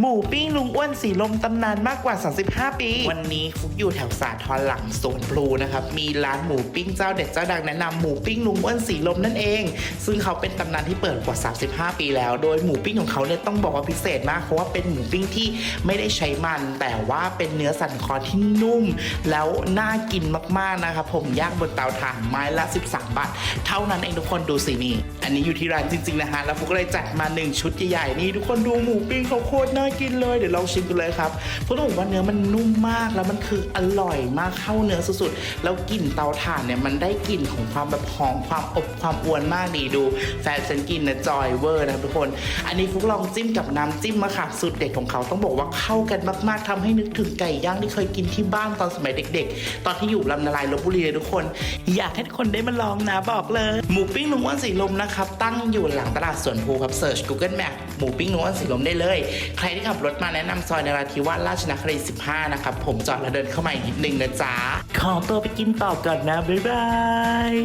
หมูปิ้งลุงอ้วนสีลมตำนานมากกว่า 35 ปี วันนี้ฟุกอยู่แถวสาทรหลังสวนพลูนะครับ มีร้านหมูปิ้งเจ้าเด็ดเจ้าดังแนะนำหมูปิ้งลุงอ้วนสีลมนั่นเอง ซึ่งเขาเป็นตำนานที่เปิดกว่า 35 ปีแล้ว โดยหมูปิ้งของเขาเนี่ยต้องบอกว่าพิเศษมาก เพราะว่าเป็นหมูปิ้งที่ไม่ได้ใช้มัน แต่ว่าเป็นเนื้อสันคอที่นุ่ม แล้วน่ากินมากๆนะครับผมย่างบนเตาถ่านไม้ละ 13 บาท เท่านั้นเองทุกคนดูสินี่ อันนี้อยู่ที่ร้านจริงๆนะฮะ แล้วฟุกก็เลยจัดมา 1 ชุดใหญ่ๆนี่ทุกคนดูหมูปิ้งเขาโคตรน่ากินเลย เดี๋ยวลองชิมกันเลยครับฟุกต้องบอกว่าเนื้อมันนุ่มมากแล้วมันคืออร่อยมากเข้าเนื้อสุดๆ แล้วกลิ่นเตาถ่านเนี่ยมันได้กลิ่นของความแบบหอมความอบความอวนมากดีดู แฟนฉันกินนะจอยเวอร์นะครับทุกคน อันนี้ฟุกลองจิ้มกับน้ำจิ้มมะขามสูตรเด็ดของเขาต้องบอกว่าเข้ากันมากๆทำให้นึกถึงไก่ย่างที่เคยกินที่บ้านตอนสมัยเด็ก ๆ ตอนที่อยู่ลำนาลายลบบุรีเลยทุกคน อยากให้ทุกคนได้มาลองนะบอกเลย หมูปิ้งลุงอ้วนสีลมนะครับตั้งอยู่หลังตลาดสวนภูครับเสิร์ช Google Map หมูปิ้งลุงอ้วสีลมได้เลย ใครที่ขับรถมาแนะนำซอยนราธิวาสราชนครินทร์15 นะครับ ผมจอดแล้วเดินเข้ามาอีกนิดนึงนะจ๊ะ ขอตัวไปกินต่อก่อนนะ บ๊ายบาย